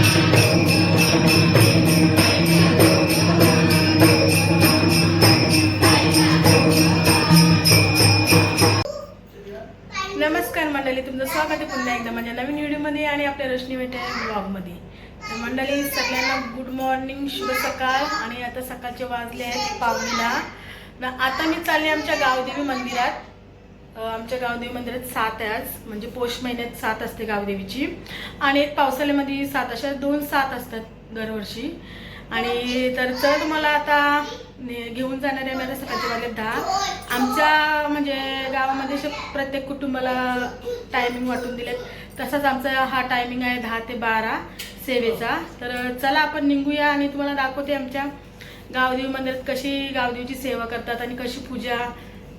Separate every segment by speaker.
Speaker 1: नमस्कार मंडळी तुमचं स्वागत आहे पुन्हा एकदा माझ्या नवीन व्हिडिओमध्ये आणि आपल्या रश्मी भेटे ब्लॉगमध्ये. तर मंडळी सगळ्यांना गुड मॉर्निंग शुभ सकाळ आणि आता सकाळचे वाजले आहेत पावणीला आता मी चालले आमच्या गावदेवी मंदिरात. आमच्या गावदेवी मंदिरात सात आहे आज. म्हणजे पौष महिन्यात सात असते गावदेवीची. आणि पावसाळ्यामध्ये सात अशा दोन सात असतात दरवर्षी. आणि तर चल तुम्हाला आता घेऊन जाणार आहे माझ्या सकाळच्या वाजले दहा. आमच्या म्हणजे गावामध्ये प्रत्येक कुटुंबाला टायमिंग वाटून दिलेत. तसाच आमचा हा टायमिंग आहे दहा ते बारा सेवेचा. तर चला आपण निघूया आणि तुम्हाला दाखवते आमच्या गावदेवी मंदिरात कशी गावदेवीची सेवा करतात आणि कशी पूजा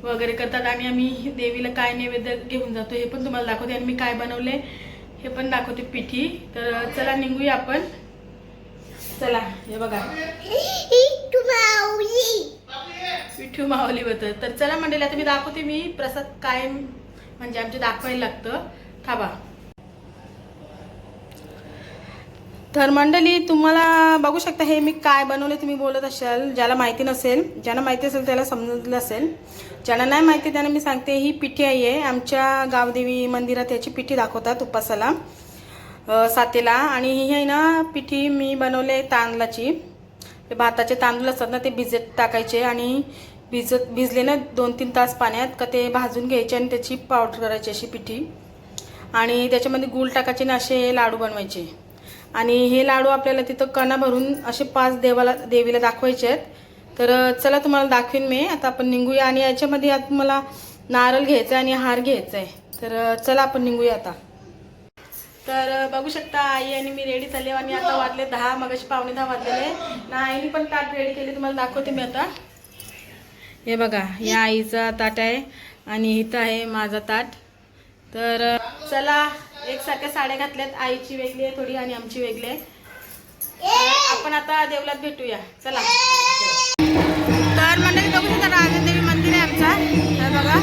Speaker 1: वगैरे करतात आणि आम्ही देवीला काय नैवेद्य घेऊन जातो हे पण तुम्हाला दाखवते. आणि मी काय बनवले हे पण दाखवते पिठी. तर चला निघूया आपण. चला हे बघा. पिठू मावली बद्दल. तर चला मंडळी आता मी दाखवते मी प्रसाद काय म्हणजे आमचे दाखवायला लागतं. थांबा. तर मंडळी तुम्हाला बघू शकता हे मी काय बनवले तुम्ही बोलत असाल. ज्याला माहिती नसेल ज्यांना माहिती असेल त्याला समजलं असेल. ज्यांना नाही माहिती त्यांना मी सांगते ही पिठी आहे. आमच्या गावदेवी मंदिरात याची पिठी दाखवतात उपासाला सातेला आणि ही आहे ना पिठी मी बनवले तांदळाची. ते भाताचे तांदूळ असतात ना ते भिजत टाकायचे आणि भिजत भिजले ना दोन तीन तास पाण्यात का ते भाजून घ्यायचे आणि त्याची पावडर करायची अशी पिठी. आणि त्याच्यामध्ये गुळ टाकायचे ना असे लाडू बनवायचे. आणि हे लाडू आपल्याला तिथं कणा भरून असे पाच देवाला देवीला दाखवायचे आहेत. तर चला तुम्हाला दाखवीन मी. आता आपण निघूया आणि याच्यामध्ये आता मला नारळ घ्यायचा आहे आणि हार घ्यायचा आहे तर चला आपण निघूया आता. तर बघू शकता आई आणि मी रेडी झाले आणि आता वाजले दहा मगाशी पावणे दहा वाजलेले. ना आईने पण ताट रेडी केले तुम्हाला दाखवते मी आता. हे बघा या आईचा ताट आहे आणि इथं आहे माझा ताट. तर चला एकसारख्या साड्या घातल्यात. आईची वेगळी आहे थोडी आणि आमची वेगळी आहे. तर आपण आता देवलात भेटूया. चला. तर मंडळी बघू शकता राजदेवी मंदिर आहे आमचा. तर बघा.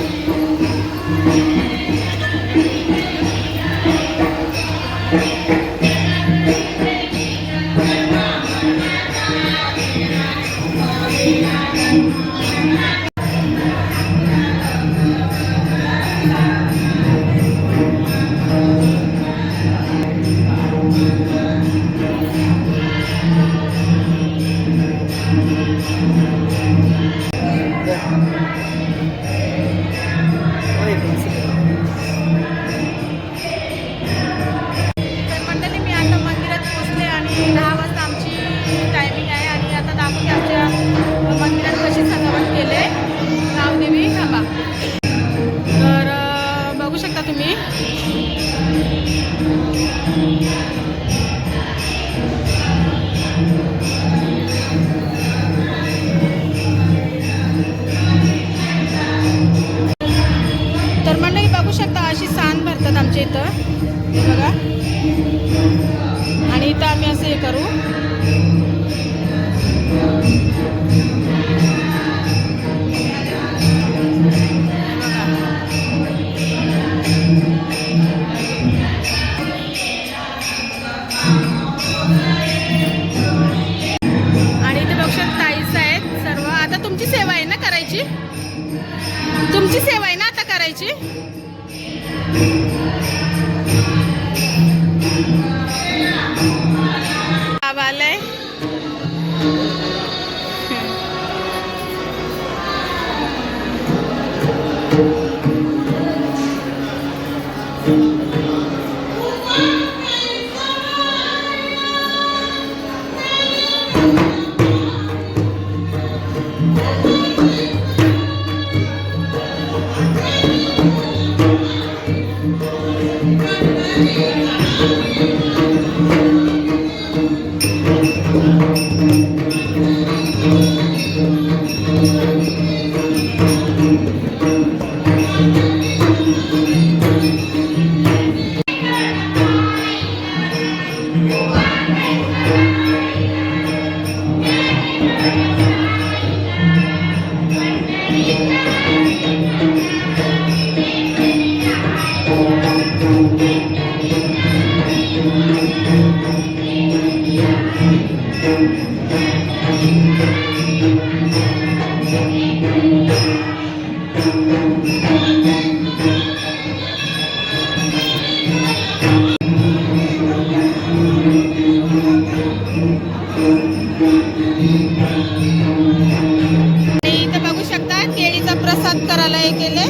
Speaker 1: बघू शकता अशी सान भरतात आमच्या इथं. बघा. आणि इथं आम्ही असं हे करू. आणि इथे बघू शकता ताईच आहेत सर्व. आता तुमची सेवा आहे ना करायची? तुमची सेवा आहे ना आता करायची? Thank you. Thank you. प्रसाद करायला हे केले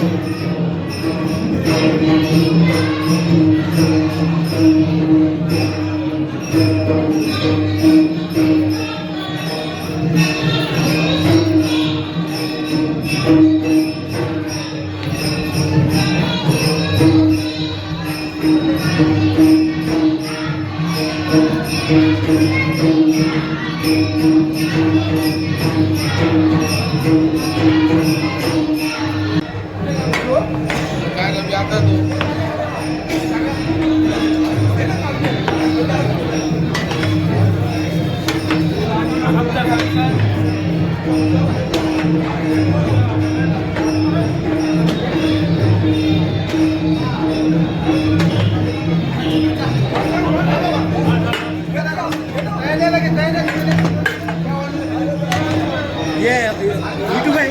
Speaker 2: ये युट्यूब आहे.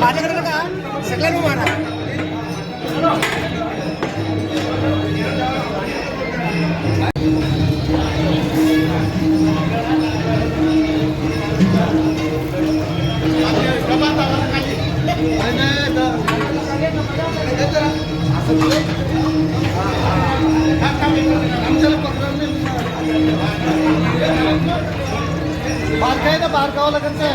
Speaker 2: माझ्याकडे का सगळ्यांना मारा. बाहेर काय ना बाहेर गावं ते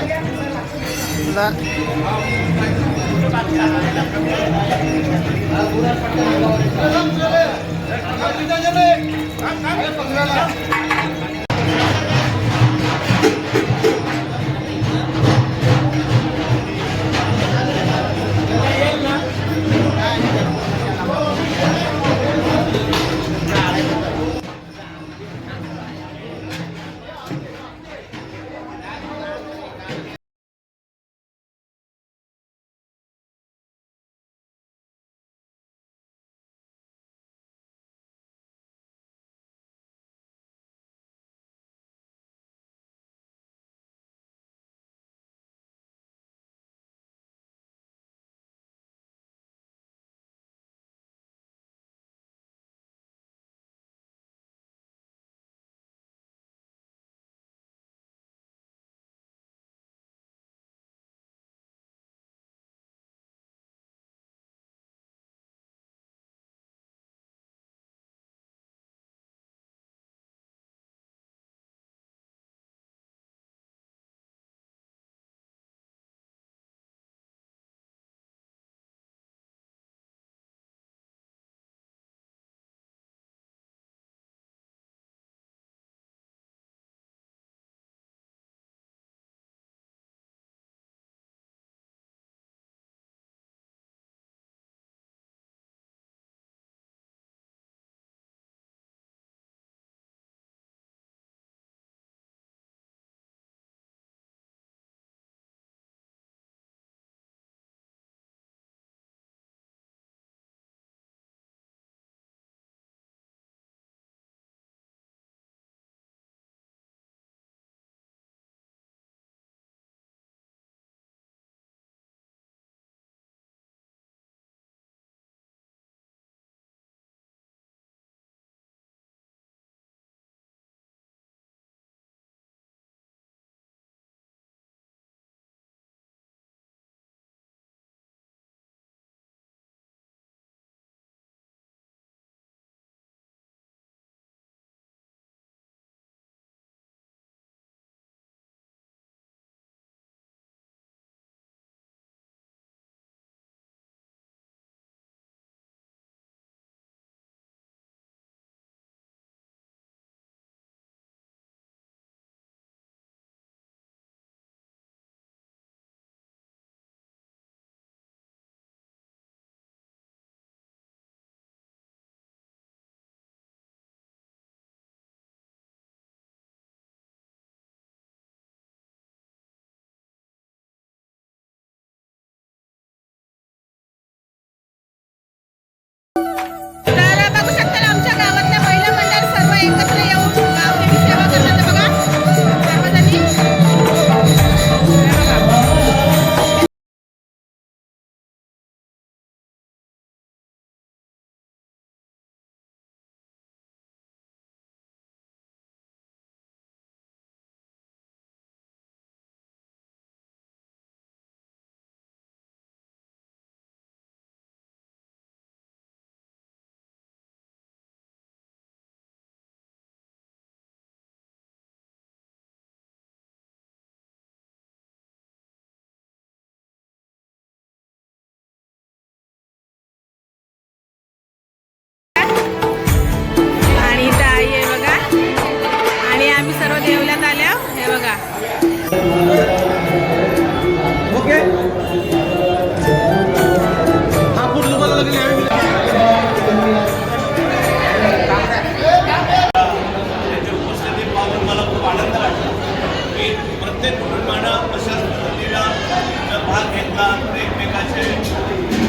Speaker 1: एकमेकाचे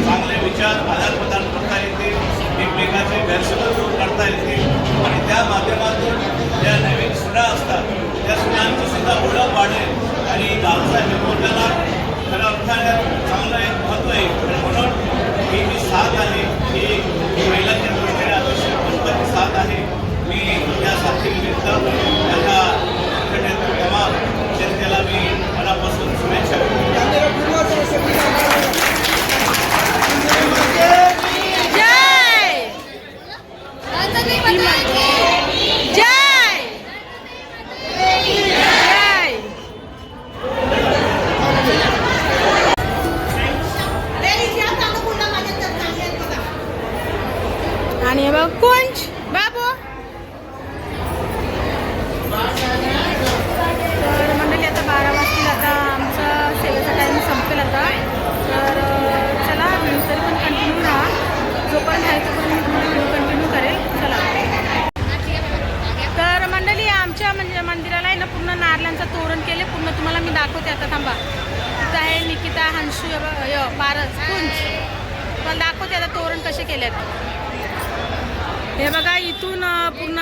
Speaker 1: चांगले विचार आदान प्रदान करता येतील एकमेकाचे गैरसमज दूर करता येतील. आणि त्या माध्यमातून ज्या नवीन सुना असतात त्या सुनांचं सुद्धा ओळख वाढेल. आणि गावचा मोठ्याला खऱ्या अर्थाने चांगलं एक महत्त्व आहे. म्हणून ही जी
Speaker 3: साथ
Speaker 1: आहे ही महिलांच्या दृष्टीने
Speaker 3: अतिशय महत्वाची साथ आहे.
Speaker 1: मी या साथीनिमित्त त्याच्या संघटनेत तमाम जनतेला मी मनापासून शुभेच्छा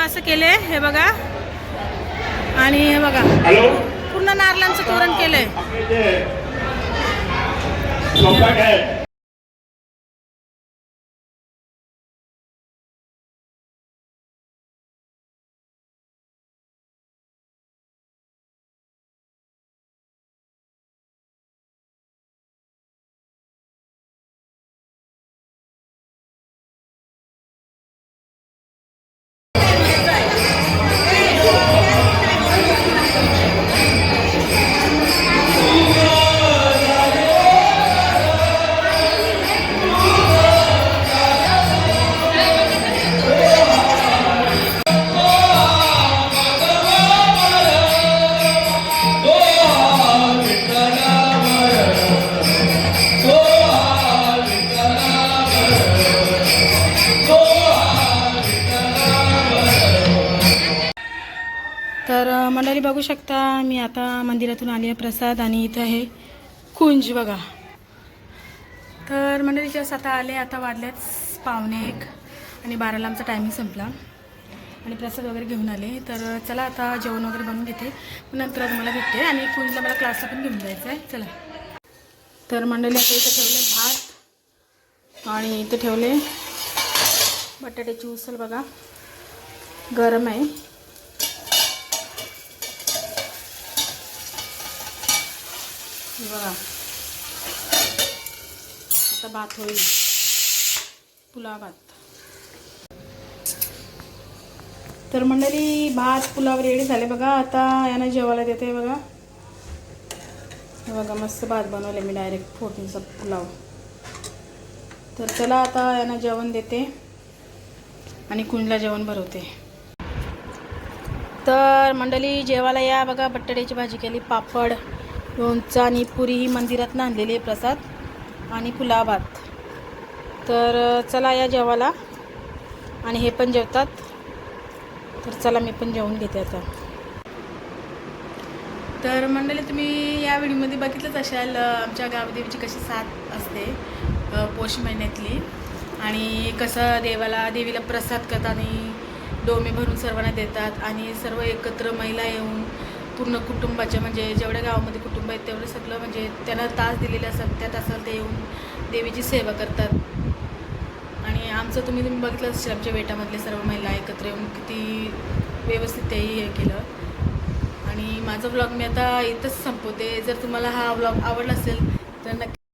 Speaker 1: असं केले हे बघा. आणि हे बघा. पूर्ण नारळांचं तोरण केलंय. मी आता मंदिरातून आली आहे प्रसाद आणि इथं आहे कुंज बघा. तर मंडळी जस आता आले आता वाजलेच पावणे एक आणि बाराला आमचा टायमिंग संपला. आणि प्रसाद वगैरे घेऊन आले. तर चला आता जेवण वगैरे बनवून घेते. नंतर तुम्हाला भेटते. आणि कुंजला मला क्लासला पण घेऊन जायचं आहे चला. तर मंडळी आता इथं ठेवले भात आणि इथं ठेवले बटाट्याची उसळ बघा. गरम आहे. बघा. आता भात होईल. पुलाव भात. तर मंडळी भात पुलाव रेडी झाले बघा. आता यांना जेवायला देते बघा. बघा मस्त भात बनवले मी डायरेक्ट फोडणीचा पुलाव. तर चला आता यांना जेवण देते आणि कुंडला जेवण भरवते. तर मंडळी जेवायला या बघा. बटाट्याची भाजी केली पापड. लोणचं आणि पुरी ही मंदिरात आणलेली आहे प्रसाद आणि पुलाभात तर चला या जेवायला. आणि हे पण जेवतात. तर चला मी पण जेवून घेते आता. तर मंडळी तुम्ही या व्हिडिओमध्ये बघितलंच असाल आमच्या गावदेवीची कशी साथ असते पौष महिन्यातली. आणि कसं देवाला देवीला प्रसाद करतात आणि डोमे भरून सर्वांना देतात आणि सर्व एकत्र महिला येऊन पूर्ण कुटुंबाच्या म्हणजे जेवढ्या गावामध्ये कुटुंब आहेत तेवढं सगळं म्हणजे त्यांना तास दिलेले असतात त्या तासाला ते येऊन देवीची सेवा करतात. आणि आमचं तुम्ही तुम्ही बघितलं असेल आमच्या बेटामधले सर्व महिला एकत्र येऊन किती व्यवस्थित तेही हे केलं. आणि माझा व्लॉग मी आता इथंच संपवते. जर तुम्हाला हा व्लॉग आवडला असेल